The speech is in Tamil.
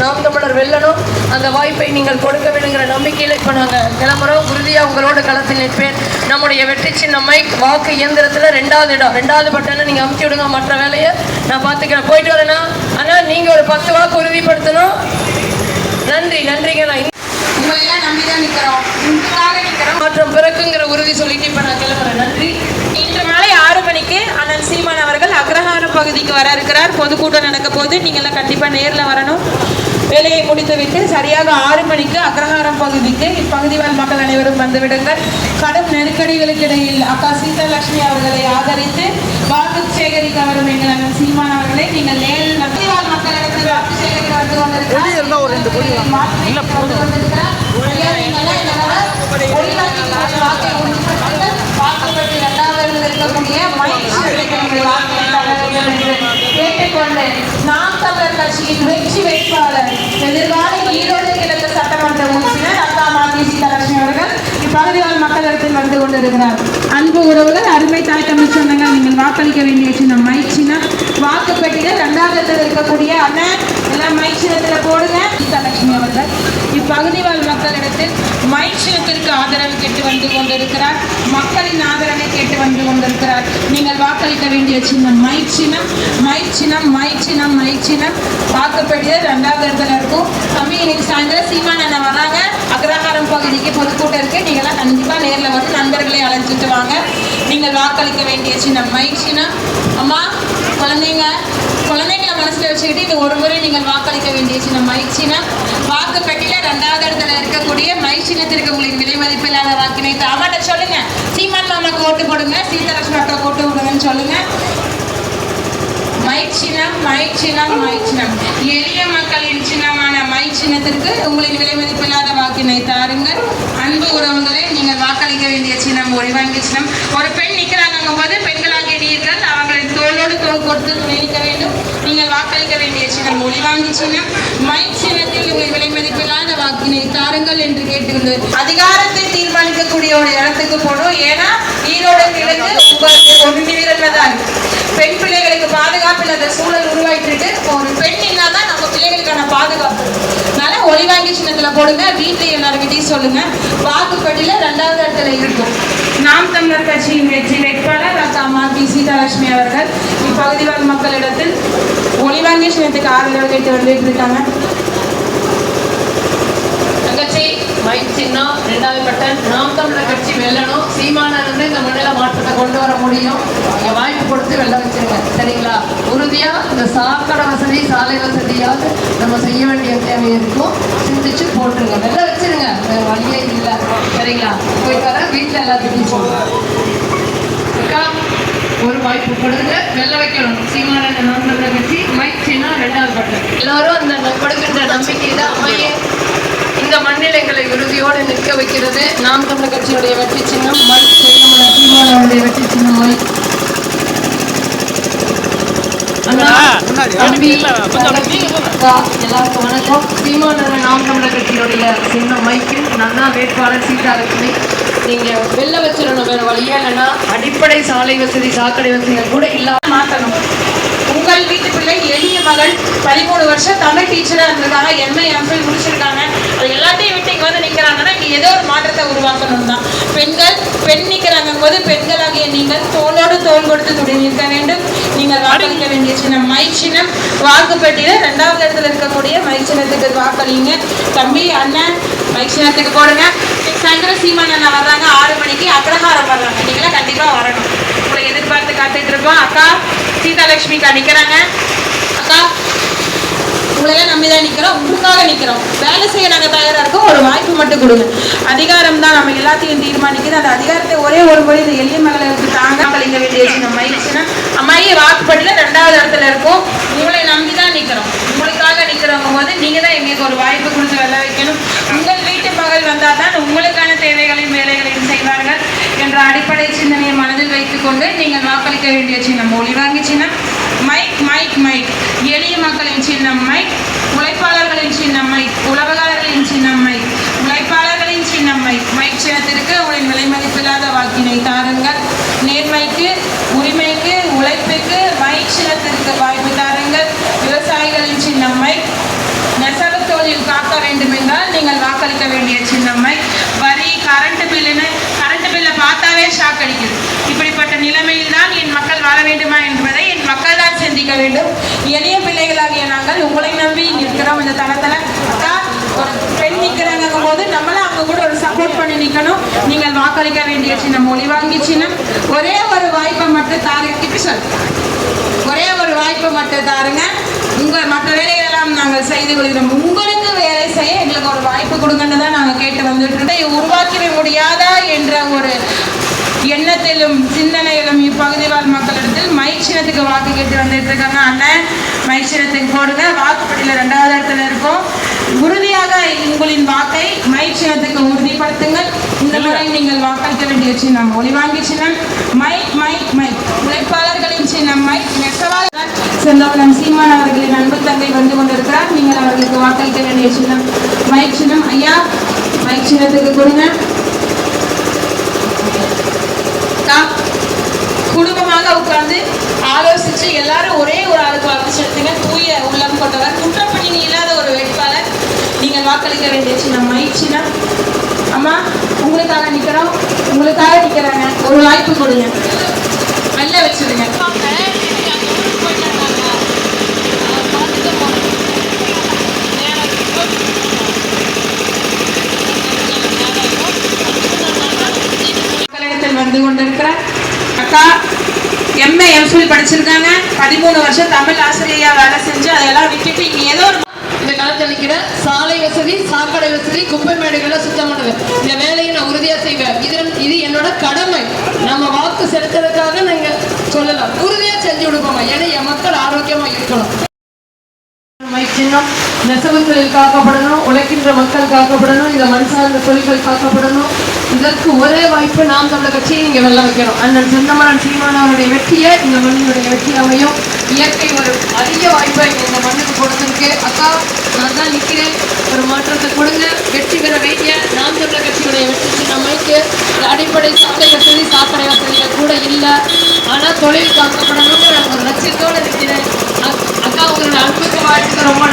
நாம் தமிழர் வெல்லணும். அந்த வாய்ப்பை நீங்கள் கொடுக்க வேணுங்கிற நம்பிக்கையில் இப்போ நாங்கள் கிளம்புறோம். உறுதியாக உங்களோட களத்தில் நிற்பேன். நம்முடைய வெற்றி சின்ன மைக் வாக்கு இயந்திரத்தில் ரெண்டாவது இடம். ரெண்டாவது பட்டனை நீங்கள் அமுத்தி விடுங்க மற்ற வேலையை நான் பார்த்துக்கிறேன். போயிட்டு வரேண்ணா ஆனால் நீங்கள் ஒரு பத்து வாக்கு உறுதிப்படுத்தணும். நன்றி நன்றிங்க நான் உங்களை எல்லாம் நம்பிதான் நிக்கிறோம். உங்களுக்காக நிக்கிறோம். மாற்றம் பிறக்குங்கிற உறுதி சொல்லிட்டு இப்போ நான் கிளம்புறேன். நன்றி. இன்று மாலை ஆறு மணிக்கு அண்ணன் சீமான் அவர்கள் அக்ரஹாரம் பகுதிக்கு வர இருக்கிறார். பொதுக்கூட்டம் நடக்க போது நீங்களாம் கண்டிப்பா நேர்ல வரணும். வேலையை முடித்துவிட்டு சரியாக ஆறு மணிக்கு அக்ரஹாரம் பகுதிக்கு இப்பகுதி வாழ் மக்கள் அனைவரும் வந்துவிடுங்கள் கடும் நெருக்கடிகளுக்கு இடையில் அக்கா சீதாலட்சுமி அவர்களை ஆதரித்து வாக்கு சேகரிக்க வரும் எங்கள் அண்ணன் சீமான் அவர்களை நீங்கள் நேரில் வந்து வாழ் மக்களிடத்தில் வாக்கு சேகரிக்க வந்து இருக்கக்கூடிய கேட்டுக்கொண்டு நாம் தமிழர் கட்சியின் வெற்றி வேட்பாளர் எதிர்கால ஈரோடு கிழக்கு சட்டமன்ற உறுப்பினர் அக்கா மாதி சீதாலட்சுமி அவர்கள் இப்பகுதியால் மக்களிடத்தில் வந்து கொண்டிருக்கிறார். அன்பு உறவுகள் அருமை தாய் தமிழ் சொந்தங்கள் நீங்கள் வாக்களிக்க வேண்டிய சின்ன மைச்சினா வாக்கு வாக்குப்பெட்டியில் இரண்டாவது இடத்தில் இருக்கக்கூடிய அண்ணன் எல்லாம் மைக் போடுங்க. சீதாலட்சுமி அவர்கள். இப்பகுதி வாழ் மக்களிடத்தில் மைச்சினத்திற்கு ஆதரவு வந்து கொண்டிருக்கிறார். மக்களின் ஆதரவை கேட்டு வந்து கொண்டிருக்கிறார். நீங்கள் வாக்களிக்க வேண்டிய சின்னம் மைக் சின்னம் மைக் சின்னம் மைக் சின்னம் சின்னம். ரெண்டாவது இடத்துல இருக்கும். தம்பி இன்னைக்கு சாயந்தரம் சீமான் அண்ணன் வராங்க. அக்ரஹாரம் பகுதிக்கு பொதுக்கூட்டம் இருக்கு. நீங்களாம் கண்டிப்பாக நேரில் வந்து நண்பர்களை அழைச்சிட்டு வாங்க. நீங்கள் வாக்களிக்க வேண்டிய சின்னம் மைக் சின்னம். அம்மா குழந்தைங்க குழந்தைங்களை மனசில் வச்சுக்கிட்டு இது ஒரு முறை நீங்கள் வாக்களிக்க வேண்டிய சின்னம் மைக் சின்னம். வாக்குப்பெட்டியில ரெண்டாவது இடத்துல இருக்கக்கூடிய மைக் சின்னத்திற்கு உங்களுக்கு விலை மதிப்பில்லாத வாக்கினை தாமாட்ட சொல்லுங்க. சீமான் மாமாக்கு ஓட்டு போடுங்க. சீதாலட்சுமி அக்கா ஓட்டு விடுங்கன்னு சொல்லுங்க. மைச்சினம் மைச்சினம் மைச்சினம் சின்னம் சின்னம். எளிய மக்களின் சின்னமான மைச்சினத்திற்கு உங்களின் விலை மதிப்பில்லாத வாக்கினை தாருங்கள். அன்பு உறவுகளை நீங்கள் வாக்களிக்க வேண்டிய சின்னம் ஒளிவாங்கி சின்னம். ஒரு பெண் நிற்கிறாங்க போது பெண்களாகிய நீர்கள் அவர்களின் தோளோடு தோல் கொடுத்து நினைக்க வேண்டும். நீங்கள் வாக்களிக்க வேண்டிய சின்னம் ஒளிவாங்கி சின்னம். மைக் சின்னத்தில் உங்கள் விலை மதிப்பில்லாத வாக்கினை தாருங்கள் என்று கேட்டிருந்தது அதிகாரத்தை தீர்மானிக்கக்கூடிய ஒரு இடத்துக்கு போகணும் ஏன்னா ஈரோடு கிழக்கு உங்களுக்கு ஒன்று வீரர்கள் பெண் பிள்ளைகளுக்கு பாதுகாப்பு இல்லாத சூழல் உருவாயிட்டு இருக்கு ஒரு பெண் இல்லாதான் நம்ம பிள்ளைகளுக்கான பாதுகாப்பு. அதனால ஒளிவாங்கி சின்னத்துல போடுங்க வீட்டில் எல்லாருக்கிட்டையும் சொல்லுங்க. வாக்குப்பட்டியில ரெண்டாவது இடத்துல இருக்கும். நாம் தமிழர் கட்சியின் வெற்றி வேட்பாளர் அக்கா பி சீதாலட்சுமி அவர்கள். இப்பகுதி வாழ் மக்களிடத்தில் ஒளிவாங்கி சின்னத்துக்கு ஆதரவு கேட்டு வந்துட்டு இருக்காங்க மைக் சின்னம் ரெண்டாவது பட்டன் நாம் தமிழர் கட்சி வெல்லணும். சீமானன் இந்த மண்ணில மாற்றத்தை கொண்டு வர முடியும். நீங்க வாய்ப்பு கொடுத்து வெல்ல வச்சிருங்க. சரிங்களா? உறுதியா இந்த சாக்கடை வசதி சாலை வசதியாவது நம்ம செய்ய வேண்டிய தேவை இருக்கும். சிந்திச்சு போட்டுருங்க. வெல்ல வச்சிருங்க. வேற வழியே இல்லை. சரிங்களா? போய் தர வீட்டில் எல்லாத்துக்கும் சொல்லுங்க அக்கா ஒரு வாய்ப்பு கொடுங்க. வெல்ல வைக்கணும். சீமான நாம் தமிழர் கட்சி மைக் சின்னம் ரெண்டாவது பட்டன். எல்லாரும் அந்த கொடுக்கின்ற நம்பிக்கை தான். அமையே மண்ணில் எங்களை உறுதியோடு நிற்க வைக்கிறது. நாம் தமிழர் கட்சியுடைய வெற்றி சின்னம் செய்யமல சீமானவருடைய வெற்றி சின்னம் எல்லாருக்கும் வணக்கம். சீமானவர நாம் தமிழர் கட்சியுடைய சின்னம் மைக்கு நான் தான் வேட்பாளர் சீதாலட்சுமி நீங்க வெளில வச்சிடணும் வேற வழியே இல்லைன்னா அடிப்படை சாலை வசதி சாக்கடை வசதிகள் கூட இல்லாம மாற்றணும் உங்கள் வீட்டு பிள்ளை எளிய மகள் பதிமூணு வருஷம் தமிழ் டீச்சராக இருந்திருக்காங்க எம்ஏ எம்ஃபில் முடிச்சிருக்காங்க அது எல்லாத்தையும் விட்டு இங்கே வந்து நிற்கிறாங்கன்னா இங்கே மாற்றத்தை உருவாக்கணும் தான். பெண்கள் பெண் நிற்கிறாங்க போது பெண்களாகிய நீங்கள் தோளோடு தோள் கொடுத்து துணை நிற்க வேண்டும். நீங்கள் வாக்களிக்க வேண்டிய சின்னம் மை சின்னம். வாக்குப்பெட்டியில் ரெண்டாவது இடத்துல இருக்கக்கூடிய மை சின்னத்துக்கு வாக்களிங்க. தம்பி அண்ணன் மை சின்னத்துக்கு போடுங்க. சாயந்தரம் சீமான் அண்ணா வர்றாங்க. ஆறு மணிக்கு அக்ரஹாரம் வர்றாங்க. நீங்களாம் கண்டிப்பாக வரணும். உங்களை எதிர்பார்த்து காத்துட்டு இருக்கோம். அக்கா சீதாலட்சுமிக்கா நிக்கிறாங்க. அக்கா நிற்கிறோம் உங்களுக்காக நிற்கிறோம் வேலை செய்ய நாங்கள் தயாராக இருக்கோம் ஒரு வாய்ப்பு மட்டும் கொடுங்க. அதிகாரம் தான் நம்ம எல்லாத்தையும் தீர்மானிக்குது. அந்த அதிகாரத்தை ஒரே ஒரு முறை இந்த எளிய மகளுக்கு தாங்க கழிக்க வேண்டிய சின்ன மயிற்சினா அம்மாயி வாக்குப்படியில் ரெண்டாவது இடத்துல இருக்கும். உங்களை நம்பி தான் நிற்கிறோம் உங்களுக்காக நிற்கிறவங்க போது நீங்கள் தான் எங்களுக்கு ஒரு வாய்ப்பு கொடுத்து வெள்ள வைக்கணும். உங்கள் வீட்டு மகள் வந்தால் தான் உங்களுக்கான தேவைகளையும் வேலைகளையும் செய்வார்கள் என்ற அடிப்படை சிந்தனையை மனதில் வைத்துக்கொண்டு நீங்கள் வாக்களிக்க வேண்டிய சின்னம். ஒளிவாங்கி சின்னம். மைக் மைக் மைக் எளிய மக்களின் சின்னம். மைக் உழைப்பாளர்களின் சின்னம்மை உழவகாரர்களின் சின்னம்மை உழைப்பாளர்களின் சின்னம்மை. மைக் உங்களின் விலை மதிப்பில்லாத வாக்கினை தாருங்கள். நேர்மைக்கு உரிமைக்கு உழைப்புக்கு மைக் வாய்ப்பு தாருங்கள். விவசாயிகளின் காக்க வேண்டுமென்றால் நீங்கள் வாக்களிக்க வேண்டிய சின்னம்மை. வரி கரண்ட் பில்லுன்னு கரண்ட் பில்லை பார்த்தாவே ஷாக் அடிக்குது. இப்படிப்பட்ட நிலைமையில் தான் என் மக்கள் வாழ வேண்டுமா என்பதை என் மக்கள் தான் சிந்திக்க வேண்டும். எளிய பிள்ளைகளாகிய நாங்கள் உங்களை நம்பி அந்த தளத்தில் ஒரு பெண் நிற்கிறாங்க போது நம்மளும் அவங்க கூட ஒரு சப்போர்ட் பண்ணி நிற்கணும் நீங்கள் வாக்களிக்க வேண்டிய சின்ன மொழி வாங்கி ஒரே ஒரு வாய்ப்பை மட்டும் தாருங்க. இப்படி சொல் ஒரே ஒரு வாய்ப்பை மட்டும் தாருங்க. உங்கள் மற்ற வேலைகளெல்லாம் நாங்கள் செய்து கொள்கிறோம். உங்களுக்கு வேலை செய்ய எங்களுக்கு ஒரு வாய்ப்பு கொடுங்கன்னு தான் நாங்கள் கேட்டு வந்துட்டு இருக்கோம். இதை உருவாக்கிட முடியாதா என்ற ஒரு எண்ணத்திலும் சிந்தனையிலும் இப்பகுதி வாழ் மக்களிடத்தில் மைச்சினத்துக்கு வாக்கு கேட்டு வந்துட்டு இருக்காங்க அண்ணன் மைச்சினத்துக்கு போடுங்க. வாக்குப்படியில் ரெண்டாவது இடத்துல இருக்கும். உறுதியாக உங்களின் வாக்கை மைச்சினத்துக்கு உறுதிப்படுத்துங்கள். இந்த முறை நீங்கள் வாக்களிக்க வேண்டிய சின்னம் ஒளி வாங்கி சின்னம். Mic mic mic. உழைப்பாளர்களின் சின்னம் மைக். நெசவாளர் செந்தவனம் சீமான் அவர்களின் அன்பு தங்கை வந்து கொண்டிருக்கிறார். நீங்கள் அவர்களுக்கு வாக்களிக்க வேண்டிய சின்னம் மைக் சின்னம். ஐயா மைக் சின்னத்துக்கு கொடுங்க அக்கா, உட்காந்து உட்கார்ந்து ஆலோசிச்சு எல்லாரும் ஒரே ஒரு ஆளுக்கு வாக்கு தூய உள்ளம் கொண்டவர். குற்றப்பணி இல்லாத ஒரு வேட்பாளர். நீங்கள் வாக்களிக்க வேண்டிய சின்ன மகிழ்ச்சினா அம்மா உங்களுக்காக நிக்கிறோம். உங்களுக்காக நிக்கிறாங்க. ஒரு வாய்ப்பு கொடுங்க. நல்ல வச்சிருங்க கழகத்தில் வந்து கொண்டிருக்கிறார் அக்கா எம்ஏ எம்ஃபில் படிச்சிருக்காங்க. பதிமூணு வருஷம் தமிழ் ஆசிரியா வேலை செஞ்சு அதெல்லாம் விட்டுட்டு இங்க ஏதோ ஒரு இந்த காலத்தில் நிற்கிற சாலை வசதி சாக்கடை வசதி குப்பை மேடைகளை சுத்தம் பண்ணுவேன் இந்த வேலையை நான் உறுதியாக செய்வேன். இது இது என்னோட கடமை. நம்ம வாக்கு செலுத்துறதுக்காக நாங்கள் சொல்லலாம். உறுதியாக செஞ்சு விடுப்போமா ஏன்னா என் மக்கள் ஆரோக்கியமாக இருக்கணும். சின்னம் நெசவு தொழில் காக்கப்படணும் உழைக்கின்ற மக்கள் காக்கப்படணும் இந்த மண் சார்ந்த தொழில்கள் காக்கப்படணும். இதற்கு ஒரே வாய்ப்பு நாம் தமிழக கட்சியை இங்கே வெல்ல வைக்கணும் அண்ணன் சொந்தமரன் சீமான் அவருடைய வெற்றியை இந்த மண்ணினுடைய வெற்றி அமையும். இயற்கை ஒரு அரிய வாய்ப்பை இந்த மண்ணுக்கு கொடுத்திருக்கு. அக்கா நான் தான் நிற்கிறேன் மாற்றத்தை கொடுங்க. வெற்றி பெற வேண்டிய நாம் தமிழர் கட்சியுடைய வெற்றி நம்மளுக்கு அடிப்படை சாலை வசதி சாக்கடை வசதிகள் கூட இல்லை. ஆனால் தொழில் காக்கப்படணுங்கிற ஒரு லட்சியத்தோடு நிற்கிறேன் அக்கா உங்களோட அன்புக்கு வாழ்த்துக்கு ரொம்ப